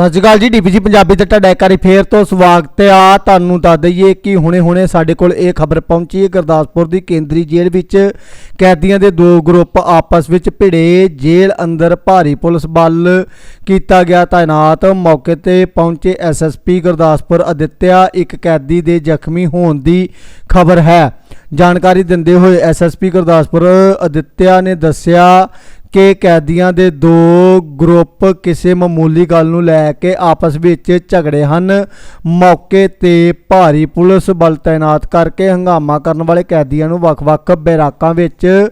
ਸਤਿ ਸ਼੍ਰੀ ਅਕਾਲ ਜੀ, ਡੀਪੀਜੀ ਪੰਜਾਬੀ ਤੇ ਤੁਹਾਡਾ ਇੱਕ ਵਾਰੀ ਫੇਰ ਤੋਂ ਸਵਾਗਤ ਆ। ਤੁਹਾਨੂੰ ਦੱਸ ਦਈਏ ਕਿ ਹੁਣੇ-ਹੁਣੇ ਸਾਡੇ ਕੋਲ ਇਹ ਖਬਰ ਪਹੁੰਚੀ ਹੈ, ਗੁਰਦਾਸਪੁਰ ਦੀ ਕੇਂਦਰੀ ਜੇਲ੍ਹ ਵਿੱਚ ਕੈਦੀਆਂ ਦੇ ਦੋ ਗਰੁੱਪ ਆਪਸ ਵਿੱਚ ਭਿੜੇ, ਜੇਲ੍ਹ ਅੰਦਰ ਭਾਰੀ ਪੁਲਿਸ ਬਲ ਕੀਤਾ ਗਿਆ ਤਾਇਨਾਤ। ਮੌਕੇ ਤੇ ਪਹੁੰਚੇ ਐਸਐਸਪੀ ਗੁਰਦਾਸਪੁਰ ਅਦਿੱਤਿਆ, ਇੱਕ ਕੈਦੀ ਦੇ ਜ਼ਖਮੀ ਹੋਣ ਦੀ ਖਬਰ ਹੈ। ਜਾਣਕਾਰੀ ਦਿੰਦੇ ਹੋਏ ਐਸਐਸਪੀ ਗੁਰਦਾਸਪੁਰ ਅਦਿੱਤਿਆ ਨੇ ਦੱਸਿਆ ਕਿ ਕੈਦੀਆਂ ਦੇ ਦੋ ਗਰੁੱਪ ਕਿਸੇ ਮਾਮੂਲੀ ਗੱਲ ਨੂੰ ਲੈ ਕੇ ਆਪਸ ਵਿੱਚ ਝਗੜੇ ਹਨ। ਮੌਕੇ ਤੇ ਭਾਰੀ ਪੁਲਿਸ ਬਲ ਤਾਇਨਾਤ ਕਰਕੇ ਹੰਗਾਮਾ ਕਰਨ ਵਾਲੇ ਕੈਦੀਆਂ ਨੂੰ ਵੱਖ-ਵੱਖ ਬੈਰਾਕਾਂ ਵਿੱਚ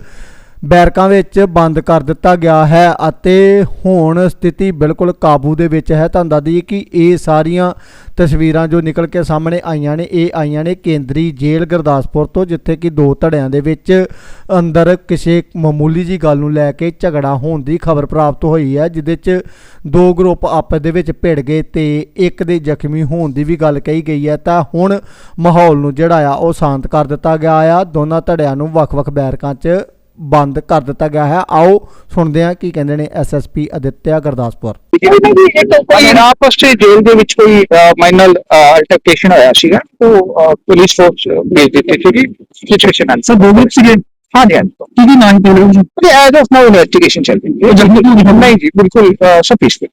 ਬੈਰਕਾਂ ਵਿੱਚ ਬੰਦ ਕਰ ਦਿੱਤਾ ਗਿਆ ਹੈ ਅਤੇ ਹੁਣ ਸਥਿਤੀ ਬਿਲਕੁਲ ਕਾਬੂ ਦੇ ਵਿੱਚ ਹੈ। ਤੁਹਾਨੂੰ ਦੱਸ ਦਈਏ ਕਿ ਇਹ ਸਾਰੀਆਂ ਤਸਵੀਰਾਂ ਜੋ ਨਿਕਲ ਕੇ ਸਾਹਮਣੇ ਆਈਆਂ ਨੇ, ਇਹ ਆਈਆਂ ਨੇ ਕੇਂਦਰੀ ਜੇਲ੍ਹ ਗੁਰਦਾਸਪੁਰ ਤੋਂ, ਜਿੱਥੇ ਕਿ ਦੋ ਧੜਿਆਂ ਦੇ ਵਿੱਚ ਅੰਦਰ ਕਿਸੇ ਮਾਮੂਲੀ ਜੀ ਗੱਲ ਨੂੰ ਲੈ ਕੇ ਝਗੜਾ ਹੋਣ ਦੀ ਖਬਰ ਪ੍ਰਾਪਤ ਹੋਈ ਹੈ ਜਿਦੇ 'ਚ ਦੋ ਗਰੁੱਪ ਆਪਸ ਦੇ ਵਿੱਚ ਭਿੜ ਗਏ ਤੇ ਇੱਕ ਦੇ ਜ਼ਖਮੀ ਹੋਣ ਦੀ ਵੀ ਗੱਲ ਕਹੀ ਗਈ ਹੈ। ਤਾਂ ਹੁਣ ਮਾਹੌਲ ਨੂੰ ਜਿਹੜਾ ਆ, ਉਹ ਸ਼ਾਂਤ ਕਰ ਦਿੱਤਾ ਗਿਆ ਆ। ਦੋਨਾਂ ਧੜਿਆਂ ਨੂੰ ਵੱਖ-ਵੱਖ ਬੈਰਕਾਂ 'ਚ ਬੰਦ ਕਰ ਦਿੱਤਾ ਗਿਆ ਹੈ। ਆਓ ਸੁਣਦੇ ਹਾਂ ਕੀ ਕਹਿੰਦੇ ਨੇ ਐਸਐਸਪੀ ਅਦਿੱਤਿਆ ਗੁਰਦਾਸਪੁਰ। ਆਪਸ ਚ ਜੇਲ੍ਹ ਦੇ ਵਿੱਚ ਕੋਈ ਮਾਈਨਰ ਅਲਟਰਕੇਸ਼ਨ ਹੋਇਆ ਸੀਗਾ? ਉਹ ਪੁਲਿਸ ਫੋਰਸ ਭੇਜ ਦਿੱਤੀ ਸੀਗੀ? ਸਿਚੁਏਸ਼ਨ ਨਾਲ ਸਰ ਦੋ ਗਰੁੱਪ ਸੀਗੇ। ਹਾਂਜੀ ਹਾਂਜੀ। ਕੀ ਕੀ ਨਾਂ ਤੇ ਰਹੇ ਜੀ ਤੇ ਐਜ਼ ਆਫ ਨਾਓ ਇਨਵੈਸਟੀਗੇਸ਼ਨ ਚੱਲ ਰਹੀ ਹੈ। ਉਹ ਜਲਦੀ ਕਿਉਂ ਨਹੀਂ ਜੀ ਬਿਲਕੁਲ ਪੀਸਫੁਲ